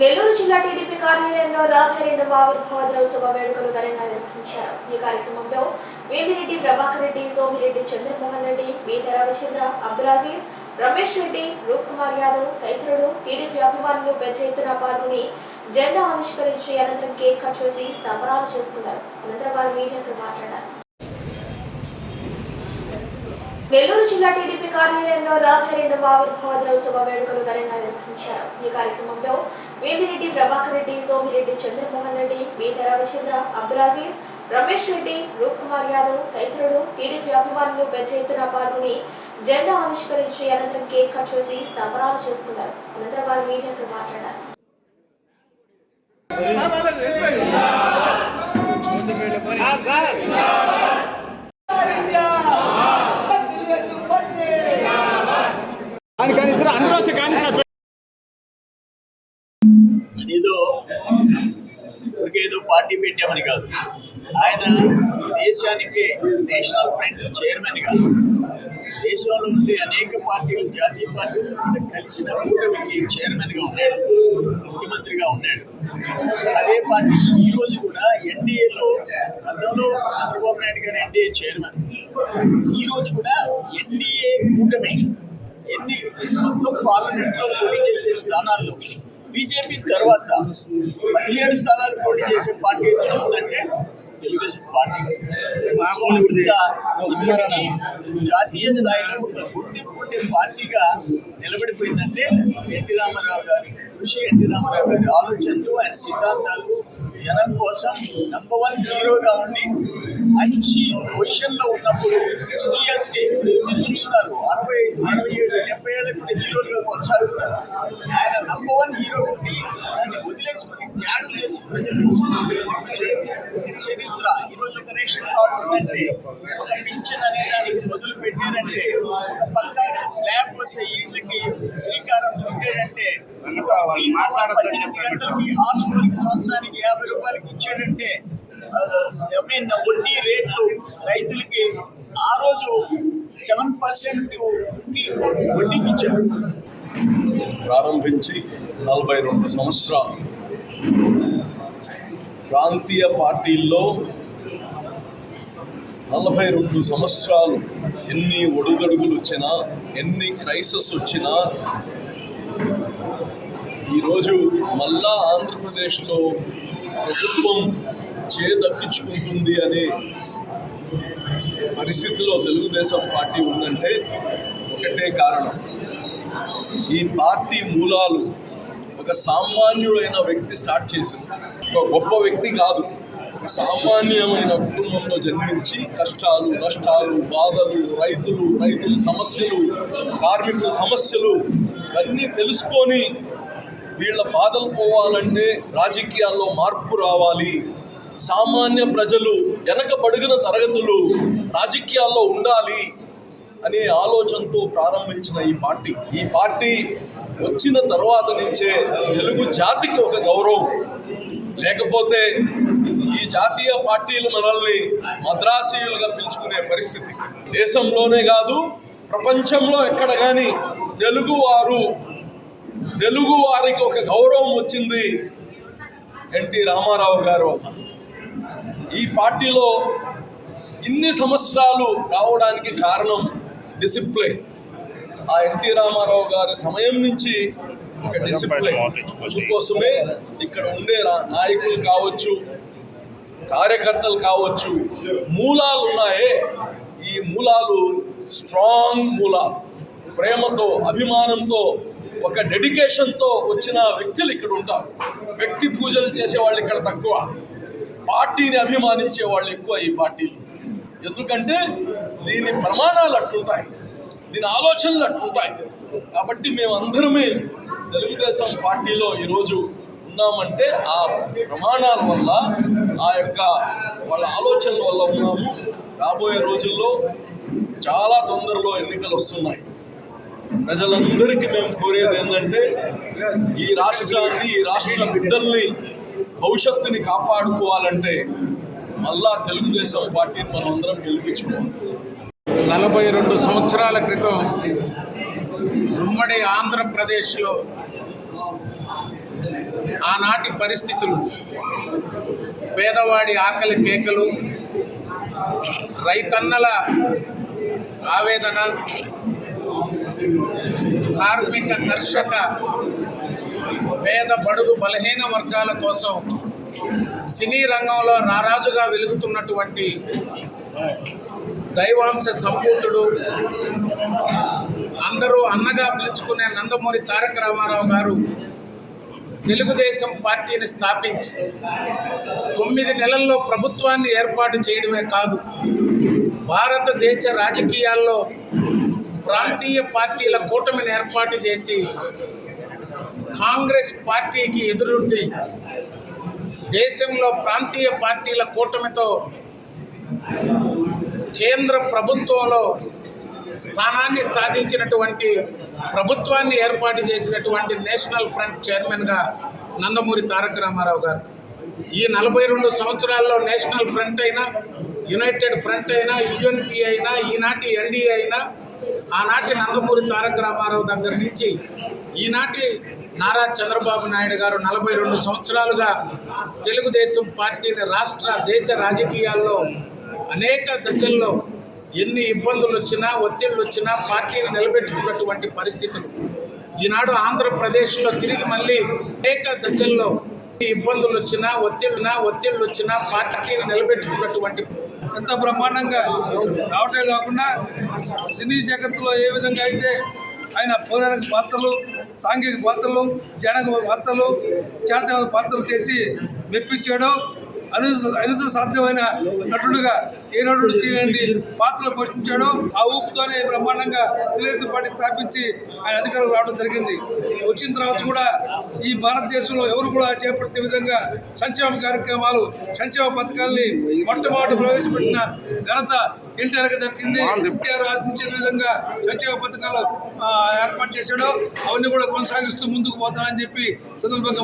నెల్లూరు జిల్లా టీడీపీ కార్యాలయంలో నలభై రెండవ ఆవిర్భావ దినోత్సవ వేడుకలు ఘనంగా నిర్వహించారు. ఈ కార్యక్రమంలో వేమిరెడ్డి ప్రభాకర్ రెడ్డి సోమిరెడ్డి చంద్రమోహన్ రెడ్డి బీద రవిచంద్ర అబ్దుల్ అజీజ్ రమేష్ రెడ్డి రూప్ కుమార్ యాదవ్ తదితరులు టీడీపీ అభిమానులు పెద్ద ఎత్తున పాల్గొని జెండా ఆవిష్కరించి అనంతరం కేక్ కట్ చేసి సంబరాలు చేసుకున్నారు. అనంతరం వారు మీడియాతో మాట్లాడారు. నెల్లూరు జిల్లా టీడీపీ కార్యాలయంలో నలభై రెండవ ఆవిర్భావ దినోత్సవ వేడుకలు ఘనంగా నిర్వహించారు. ఈ కార్యక్రమంలో వేమిరెడ్డి ప్రభాకర్ రెడ్డి సోమిరెడ్డి చంద్రమోహన్ రెడ్డి బీద రవిచంద్ర అబ్దుల్ అజీజ్ రమేష్ రెడ్డి రూప్ కుమార్ యాదవ్ తదితరులు టీడీపీ అభిమానులు పెద్ద ఎత్తున పాల్గొని జెండా ఆవిష్కరించి అనంతరం కేక్ కట్ చేసి సంబరాలు చేసుకున్నారు. అనంతరం వారు మీడియాతో మాట్లాడారు. సార్ కానీ ఇద్దరు అందరూ వస్తే కానీ సార్ అదేదో ఏదో పార్టీ పెట్టామని కాదు. ఆయన దేశానికి నేషనల్ ఫ్రంట్ చైర్మన్గా దేశంలో ఉండే అనేక పార్టీలు జాతీయ పార్టీలు కలిసిన కూటమికి చైర్మన్గా ఉన్నాడు ముఖ్యమంత్రిగా ఉన్నాడు. అదే పార్టీ ఈ రోజు కూడా ఎన్డీఏలో గతంలో చంద్రబాబు నాయుడు గారు ఎన్డీఏ చైర్మన్. ఈ రోజు కూడా ఎన్డీఏ కూటమి ఎన్ని మొత్తం పార్లమెంట్లో పోటీ చేసే స్థానాల్లో బీజేపీ తర్వాత పదిహేడు స్థానాలు పోటీ చేసే పార్టీ ఏదైనా ఉందంటే తెలుగుదేశం పార్టీ. జాతీయ స్థాయిలో ఒక గుర్తింపుండే పార్టీగా నిలబడిపోయిందంటే ఎన్టీ రామారావు గారి కృషి ఎన్టీ రామారావు గారి ఆలోచనలు ఆయన సిద్ధాంతాలు జనం కోసం నంబర్ వన్ హీరోగా ఉండి మంచి పొజిషన్లో ఉన్నప్పుడు సిక్స్టీ ఇయర్స్కి మీరు చూస్తున్నారు అరవై అరవై ఏడు డెబ్బై ఏళ్ళకి కూడా హీరోలుగా కొనసాగుతున్నారు. ఆయన నంబర్ వన్ హీరో ఉండి దాన్ని వదిలేసుకుని త్యాగం చేసి ప్రజలు కోసం చరిత్ర ఈ రోజు ఒక రేషన్ కార్డు ఉందంటే ఒక పింఛన్ అనే దానికి మొదలు పెట్టారంటే ఒక పక్కా స్లాబ్ వస్తే ఇళ్ళకి శ్రీకారం చుట్టాడంటే పద్దెనిమిది గంటలకి హాస్పిటల్కి సంవత్సరానికి యాభై రూపాయలకి ఇచ్చాడంటే ఐ మీన్ వడ్డీ రేట్లు రైతులకి ఆ రోజు సెవెన్ పర్సెంట్ వడ్డీకి ఇచ్చారు. ప్రారంభించి నలభై రెండు సంవత్సరాలు ప్రాంతీయ పార్టీల్లో నలభై రెండు సంవత్సరాలు ఎన్ని ఒడుగడుగులు వచ్చినా ఎన్ని క్రైసిస్ వచ్చినా ఈరోజు మళ్ళా ఆంధ్రప్రదేశ్లో ప్రభుత్వం చేదక్కించుకుంటుంది అనే పరిస్థితిలో తెలుగుదేశం పార్టీ ఉందంటే ఒకటే కారణం. ఈ పార్టీ మూలాలు ఒక సామాన్యుడైన వ్యక్తి స్టార్ట్ చేసింది. ఒక గొప్ప వ్యక్తి కాదు. ఒక సామాన్యమైన కుటుంబంలో జన్మించి కష్టాలు నష్టాలు బాధలు రైతులు రైతుల సమస్యలు కార్మికుల సమస్యలు ఇవన్నీ తెలుసుకొని వీళ్ళ బాధలు పోవాలంటే రాజకీయాల్లో మార్పు రావాలి. సామాన్య ప్రజలు వెనకబడిగిన తరగతులు రాజకీయాల్లో ఉండాలి అనే ఆలోచనతో ప్రారంభించిన ఈ పార్టీ. ఈ పార్టీ వచ్చిన తర్వాత నుంచే తెలుగు జాతికి ఒక గౌరవం. లేకపోతే ఈ జాతీయ పార్టీలు మనల్ని మద్రాసీయులుగా పిలుచుకునే పరిస్థితి. దేశంలోనే కాదు ప్రపంచంలో ఎక్కడ కానీ తెలుగు వారు తెలుగు వారికి ఒక గౌరవం వచ్చింది ఎన్టీ రామారావు గారు ఈ పార్టీలో ఇన్ని సంవత్సరాలు రావడానికి కారణం డిసిప్లిన్. ఆ ఎన్టీ రామారావు గారి సమయం నుంచి ఒక డిసిప్లిన్. అందుకోసమే ఇక్కడ ఉండే రా- నాయకులు కావచ్చు కార్యకర్తలు కావచ్చు మూలాలు ఉన్నాయే. ఈ మూలాలు స్ట్రాంగ్ మూలాలు. ప్రేమతో అభిమానంతో ఒక డెడికేషన్తో వచ్చిన వ్యక్తులు ఇక్కడ ఉంటారు. వ్యక్తి పూజలు చేసే వాళ్ళు ఇక్కడ తక్కువ. పార్టీని అభిమానించే వాళ్ళు ఎక్కువ ఈ పార్టీలు. ఎందుకంటే దీని ప్రమాణాలు అట్లుంటాయి. దీని ఆలోచనలు అట్లుంటాయి. కాబట్టి మేమందరమే తెలుగుదేశం పార్టీలో ఈరోజు ఉన్నామంటే ఆ ప్రమాణాల వల్ల ఆ యొక్క వాళ్ళ ఆలోచనల వల్ల ఉన్నాము. రాబోయే రోజుల్లో చాలా తొందరలో ఎన్నికలు వస్తున్నాయి. ప్రజలందరికీ మేము కోరేది ఏంటంటే ఈ రాష్ట్రాన్ని ఈ రాష్ట్ర బిడ్డల్ని భవిష్యత్తుని కాపాడుకోవాలంటే మళ్ళా తెలుగుదేశం పార్టీని మనం అందరం గెలిపించుకోవాలి. నలభై రెండు సంవత్సరాల క్రితం ఉమ్మడి ఆంధ్రప్రదేశ్లో ఆనాటి పరిస్థితులు పేదవాడి ఆకలి కేకలు రైతన్నల ఆవేదన కార్మిక కర్షక పేద బడుగు బలహీన వర్గాల కోసం సినీ రంగంలో రారాజుగా వెలుగుతున్నటువంటి దైవాంశ సంపూతుడు అందరూ అన్నగా పిలుచుకునే నందమూరి తారక రామారావు గారు తెలుగుదేశం పార్టీని స్థాపించి తొమ్మిది నెలల్లో ప్రభుత్వాన్ని ఏర్పాటు చేయడమే కాదు భారతదేశ రాజకీయాల్లో ప్రాంతీయ పార్టీల కూటమిని ఏర్పాటు చేసి కాంగ్రెస్ పార్టీకి ఎదురుండి దేశంలో ప్రాంతీయ పార్టీల కూటమితో కేంద్ర ప్రభుత్వంలో స్థానాన్ని సాధించినటువంటి ప్రభుత్వాన్ని ఏర్పాటు చేసినటువంటి నేషనల్ ఫ్రంట్ చైర్మన్గా నందమూరి తారక రామారావు గారు. ఈ నలభై రెండు సంవత్సరాల్లో నేషనల్ ఫ్రంట్ అయినా యునైటెడ్ ఫ్రంట్ అయినా యుఎన్పి అయినా ఈనాటి ఎన్డీఏ అయినా ఆనాటి నందమూరి తారక రామారావు దగ్గర నుంచి ఈనాటి నారా చంద్రబాబు నాయుడు గారు నలభై రెండు సంవత్సరాలుగా తెలుగుదేశం పార్టీని రాష్ట్ర దేశ రాజకీయాల్లో అనేక దశల్లో ఎన్ని ఇబ్బందులు వచ్చినా ఒత్తిళ్ళు వచ్చినా పార్టీని నిలబెట్టుకున్నటువంటి పరిస్థితులు. ఈనాడు ఆంధ్రప్రదేశ్లో తిరిగి మళ్ళీ అనేక దశల్లో ఎన్ని ఇబ్బందులు వచ్చినా ఒత్తిళ్ళునా ఒత్తిళ్ళు వచ్చినా పార్టీని నిలబెట్టుకున్నటువంటి ఎంత బ్రహ్మాండంగా రావటమే కాకుండా సినీ జగత్తులో ఏ విధంగా అయితే ఆయన పౌరాణిక పాత్రలు సాంఘిక పాత్రలు జనక పాత్రలు చారిత్రక పాత్రలు చేసి మెప్పించాడో అను అనుత సాధ్యమైన నటుడుగా ఏ నటుడు చేయని పాత్రలు పోషించాడో ఆ ఊపుతోనే బ్రహ్మాండంగా తెలుగుదేశం పార్టీ స్థాపించి ఆయన అధికారం రావడం జరిగింది. వచ్చిన తర్వాత కూడా ఈ భారతదేశంలో ఎవరు కూడా చేపట్టిన విధంగా సంక్షేమ కార్యక్రమాలు సంక్షేమ పథకాల్ని మొట్టమొదటి ప్రవేశపెట్టిన ఘనత ఎన్టీఆర్కి దక్కింది. ఎన్టీఆర్ ఆశించిన విధంగా సంక్షేమ పథకాలు ఏర్పాటు చేశాడో అవన్నీ కూడా కొనసాగిస్తూ ముందుకు పోతానని చెప్పి సందర్భంగా